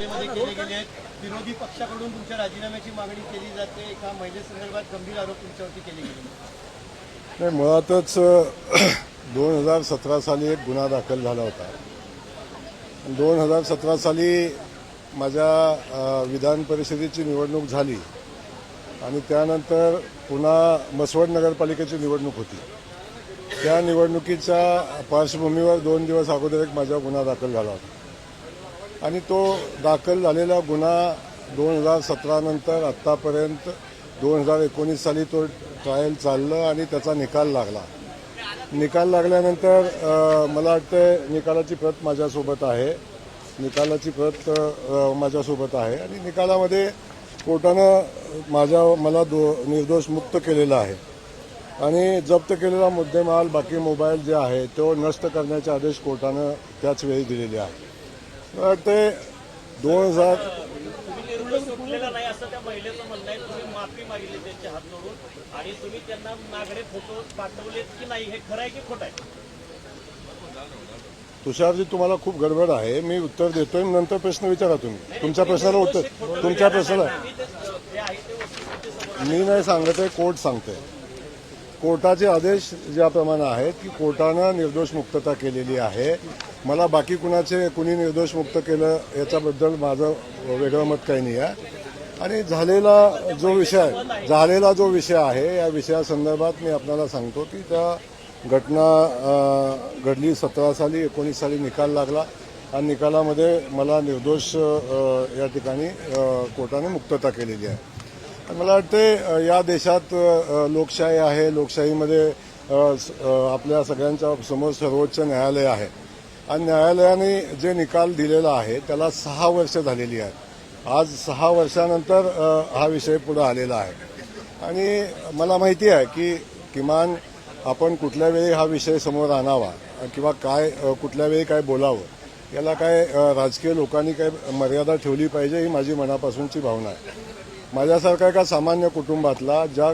सभेमध्ये केले गेले आहेत. विरोधी पक्षाकडून तुमच्या राजीनाम्याची मागणी केली जाते. एका महिलेसंदर्भात गंभीर आरोप तुमच्यावरती केले गेले. नाही मुळातच दोन हजार सतरा साली एक गुन्हा दाखल झाला होता. दोन हजार सतरा साली माझ्या विधान परिषदेची निवडणूक झाली आणि त्यानंतर पुन्हा मसवड नगरपालिकेची निवडणूक होती. त्या निवडणुकीच्या पार्श्वभूमीवर दोन दिवस अगोदर एक माझा गुन्हा दाखल झाला होता. आणि तो दाखल झालेला गुन्हा दोन हजार सतरानंतर आत्तापर्यंत दोन हजार एकोणीस साली तो ट्रायल चाललं आणि त्याचा निकाल लागला. निकाल लागल्यानंतर मला वाटतं निकालाची प्रत माझ्यासोबत आहे. निकालाची प्रत माझ्यासोबत आहे. आणि निकालामध्ये कोर्टानं माझ्या मला दो निर्दोष मुक्त केलेला आहे. आणि जप्त केलेला मुद्देमाल बाकी मोबाईल जे आहे तो नष्ट करण्याचे आदेश कोर्टानं त्याच वेळी दिलेले आहे मला वाटते दोन हजार तुषारजी तुम्हाला खूप गडबड आहे. मी उत्तर देतोय नंतर प्रश्न विचारा तुम्ही. तुमच्या प्रश्नाला उत्तर तुमच्या प्रश्नाला मी नाही सांगत आहे कोर्ट सांगते कोर्टाचे आदेश ज्याप्रमाणे आहेत की कोर्टानं निर्दोष मुक्तता केलेली आहे. मला बाकी कुणाचे कुणी निर्दोष मुक्त केलं याच्याबद्दल माझं वेगळं मत काही नाही आहे. आणि झालेला जो विषय झालेला जो विषय आहे या विषयासंदर्भात मी आपल्याला सांगतो की त्या घटना घडली सतरा साली एकोणीस साली निकाल लागला. आणि निकालामध्ये मला निर्दोष या ठिकाणी कोर्टाने मुक्तता केलेली आहे. मला वाटते या देशात लोकशाही आहे. लोकशाहीमध्ये आपल्या सगळ्यांच्या समोर सर्वोच्च न्यायालय आहे. आणि न्यायालयाने जे निकाल दिलेला आहे त्याला सहा वर्ष झालेली आहेत. आज सहा वर्षानंतर हा विषय पुढे आलेला आहे. आणि मला माहिती आहे की किमान आपण कुठल्या वेळी हा विषय समोर आणावा किंवा काय कुठल्या वेळी काय बोलावं याला काय राजकीय लोकांनी काय मर्यादा ठेवली पाहिजे ही माझी मनापासूनची भावना आहे. माझ्यासारखा एका सामान्य कुटुंबातला ज्या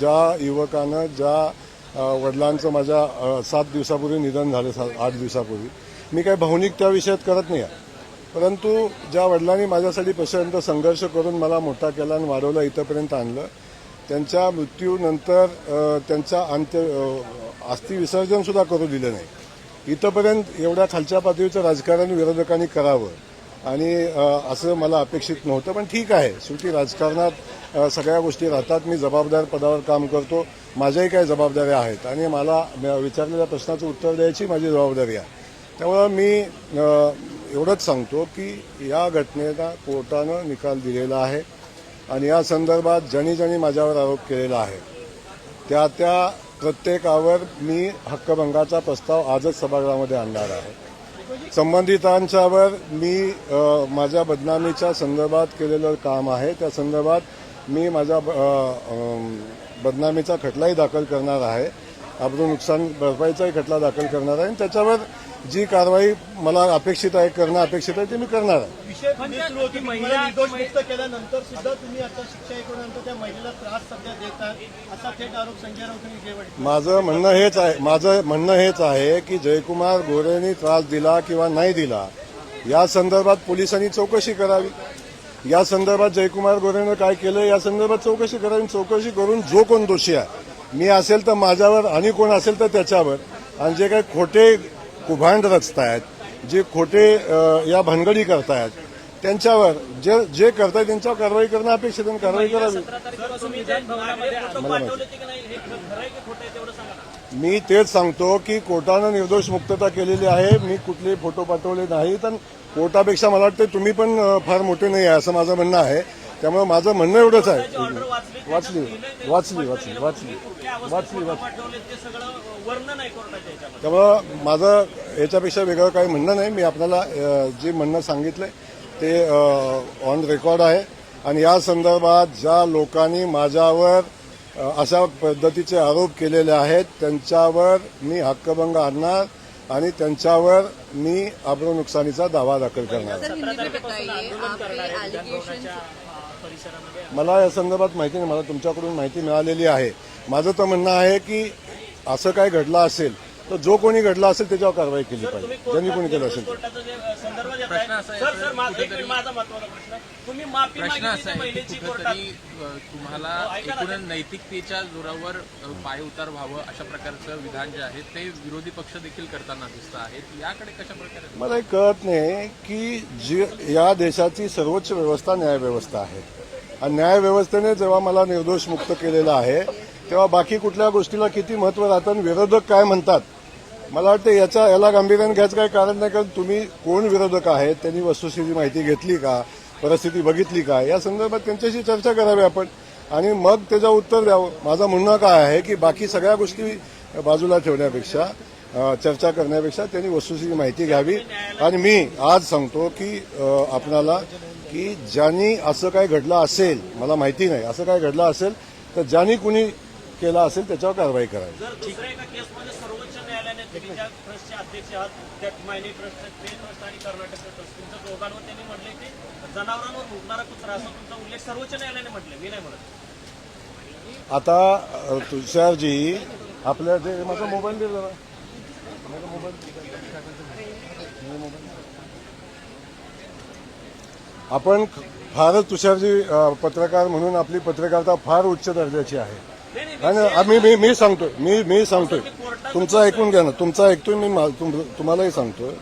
ज्या युवकानं ज्या वडिलांचं माझ्या सात दिवसापूर्वी निधन झालं सा आठ दिवसापूर्वी मी काही भावनिक त्या विषयात करत नाही. आहे परंतु ज्या वडिलांनी माझ्यासाठी पर्यंत संघर्ष करून मला मोठा केला आणि वाढवला इथंपर्यंत आणलं त्यांच्या मृत्यूनंतर त्यांचा अंत्य अस्थिविसर्जनसुद्धा करू दिलं नाही. इथंपर्यंत एवढ्या खालच्या पातळीचं राजकारण विरोधकांनी करावं आणि असं मला अपेक्षित नव्हतं पण ठीक आहे. शेवटी राजकारणात सगळ्या गोष्टी राहतात. मी जबाबदार पदावर काम करतो. माझ्याही काही जबाबदाऱ्या आहेत. आणि मला म- विचारलेल्या प्रश्नाचं उत्तर द्यायची माझी जबाबदारी आहे. त्यामुळं मी एवढंच सांगतो की या घटनेला कोर्टानं निकाल दिलेला आहे. आणि या संदर्भात ज्यांनी ज्यांनी माझ्यावर आरोप केलेला आहे त्या त्या प्रत्येकावर मी हक्कभंगाचा प्रस्ताव आजच सभागृहामध्ये आणणार आहे. संबंधितांच्यावर मी माझ्या बदनामीच्या संदर्भात केलेलं काम आहे. त्या संदर्भात मी माझ्या बदनामीचा खटलाही दाखल करणार आहे. अब्रू नुकसान भरपाईचाही खटला दाखल करणार आहे. आणि त्याच्यावर जी कारवाई मला अपेक्षित आहे करणं अपेक्षित आहे ते मी करणार आहे. विषय पुढे सुरू होती महिला निर्दोष मुक्त केल्यानंतर सुद्धा तुम्ही आता शिक्षा ऐकूनंतर त्या महिलेला त्रास सध्या देतात असा थेट आरोप संजय राऊतांनी विजयवाडी माझं म्हणणं हेच आहे माझं म्हणणं हेच आहे की जयकुमार गोरेंनी त्रास दिला किंवा नाही दिला या संदर्भात पोलिसांनी चौकशी करावी. या संदर्भात जयकुमार गोरेनं काय केलं या संदर्भात चौकशी करावी. चौकशी करून जो कोण दोषी आहे मी असेल तर माझ्यावर आणि कोण असेल तर त्याच्यावर. आणि जे काही खोटे कुभांड रचतायत जे खोटे या भानगडी करतायत त्यांच्यावर जे जे करतायत त्यांच्यावर कारवाई करणं अपेक्षित आहे कारवाई करावी. हे. मी तेच सांगतो की कोर्टानं निर्दोष मुक्तता केलेली आहे. मी कुठले फोटो पाठवले नाहीत आणि कोर्टापेक्षा मला वाटतं तुम्ही पण फार मोठे नाही आहे असं माझं म्हणणं आहे. त्यामुळे माझं म्हणणं एवढंच आहे वाचली वाचली वाचली वाचली वाचली वाचली त्यामुळं माझं याच्यापेक्षा वेगळं काही म्हणणं नाही मी आपल्याला जे म्हणणं सांगितलंय ते ऑन रेकॉर्ड आहे आणि या संदर्भात ज्या लोकांनी माझ्यावर अशा पद्धतीचे आरोप केलेले आहेत त्यांच्यावर मी हक्कभंग आणणार आणि त्यांच्यावर मी आपलं नुकसानीचा दावा दाखल करणार सर मला या संदर्भात माहिती नाही मला तुमच्याकडून माहिती मिळालेली आहे. माझं तर म्हणणं आहे की असं काय घडलं असेल तर जो कोणी घडला असेल त्याच्यावर कारवाई केली पाहिजे. ज्यांनी कोणी केलं असेल प्रश्न आहे. असा आहे, एक की कुठेतरी तुम्हाला हो, एकूण नैतिकतेच्या जोरावर अ, पायउतार व्हावं अशा प्रकारचं विधान जे आहे ते विरोधी पक्ष देखील करताना दिसत आहेत. याकडे कशा प्रकारे? मला हे कळत नाही की जी या देशाची सर्वोच्च व्यवस्था न्यायव्यवस्था आहे. आणि न्यायव्यवस्थेने जेव्हा मला निर्दोष मुक्त केलेलं आहे तेव्हा बाकी कुठल्या गोष्टीला किती महत्त्व राहतं आणि विरोधक काय म्हणतात मला वाटतं याच्या याला गांभीर्याने घ्यायचं काही कारण नाही कारण तुम्ही कोण विरोधक आहेत त्यांनी वस्तुस्थिती माहिती घेतली का परिस्थिती बघितली का या संदर्भात त्यांच्याशी चर्चा करावी आपण. आणि मग त्याचं उत्तर द्यावं. माझं म्हणणं काय आहे की बाकी सगळ्या गोष्टी बाजूला ठेवण्यापेक्षा चर्चा करण्यापेक्षा त्यांनी वस्तुस्थिती माहिती घ्यावी. आणि मी आज सांगतो की आपणाला की ज्यांनी असं काय घडलं असेल मला माहिती नाही असं काय घडलं असेल तर ज्यांनी कुणी केलं असेल त्याच्यावर कारवाई करावी. तुम्ही ज्या ट्रस्टचे अध्यक्ष आहात. मायनी ट्रस्ट आणि कर्नाटक ट्रस्ट. दोघांवर त्यांनी म्हटले की जनावरांवर कुत्रा असा तुमचा उल्लेख सर्वोच्च न्यायालयाने म्हटले मी नाही म्हणत. आता तुषारजी आपल्या जे माझा मोबाईल दे जरा माझा मोबाईल. आपण फारच तुषारजी पत्रकार म्हणून आपली पत्रकारिता फार उच्च दर्जाची आहे. आम्ही मी मी सांगतोय मी मी सांगतोय. तुमचं ऐकून घ्या ना तुमचं ऐकतोय मी मा- तुम- तुम्हालाही सांगतोय.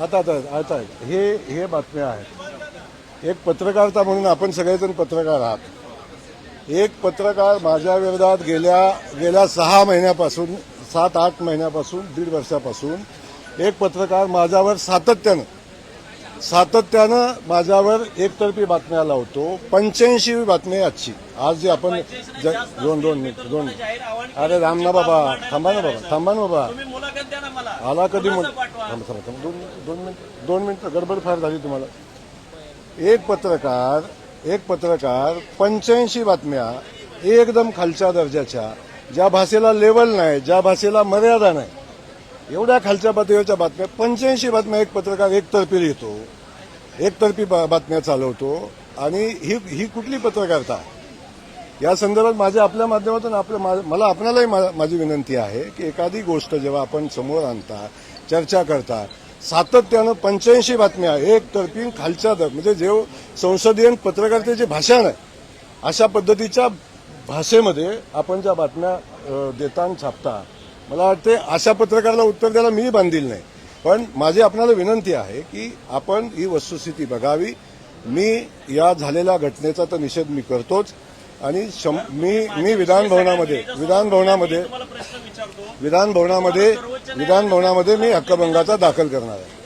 आता आता आता हे हे बातम्या आहेत. एक पत्रकारता म्हणून आपण सगळेजण पत्रकार आहात. एक पत्रकार माझ्या विरोधात गेल्या गेल्या सहा महिन्यापासून सात आठ महिन्यापासून दीड वर्षापासून एक पत्रकार माझ्यावर सातत्यानं सातत्यानं माझ्यावर एकतर्फी बातम्या लावतो पंच्याऐंशी बातमी आजची. आज जी आपण दोन दोन मिनिट दोन. अरे राम ना बाबा. थांबा ना बाबा. थांबा ना बाबा. आला कधी. दोन दोन मिनिट दोन मिनिटं. गडबड फार झाली तुम्हाला. एक पत्रकार एक पत्रकार पंच्याऐंशी बातम्या एकदम खालच्या दर्जाच्या ज्या भाषेला लेवल नाही ज्या भाषेला मर्यादा नाही. एवढ्या खालच्या पातळीवरच्या बातम्या पंच्याऐंशी बातम्या एक पत्रकार एकतर्फी लिहितो. एकतर्फी बा- बातम्या चालवतो. आणि ही ही कुठली पत्रकारिता? या संदर्भात माझ्या आपल्या माध्यमातून आपल्या मा- मला आपल्यालाही मा- माझी विनंती आहे की एखादी गोष्ट जेव्हा आपण समोर आणता चर्चा करता सातत्यानं पंच्याऐंशी बातम्या एकतर्फी खालच्या दर म्हणजे जे संसदीय पत्रकारितेचे भाषा नाही अशा पद्धतीच्या भाषेमध्ये आपण ज्या बातम्या देताना देता छापता मला वाटते अशा पत्रकाराला उत्तर द्यायला मी बांधील नाही. पण माझी आपल्याला विनंती आहे की आपण ही वस्तुस्थिती बघावी. मी या झालेल्या घटनेचा तर निषेध मी करतोच. आणि शं- मी मी विधान भवनामध्ये विधान भवनामध्ये विधान भवनामध्ये विधान भवनामध्ये मी हक्कभंगाचा दाखल करणार आहे.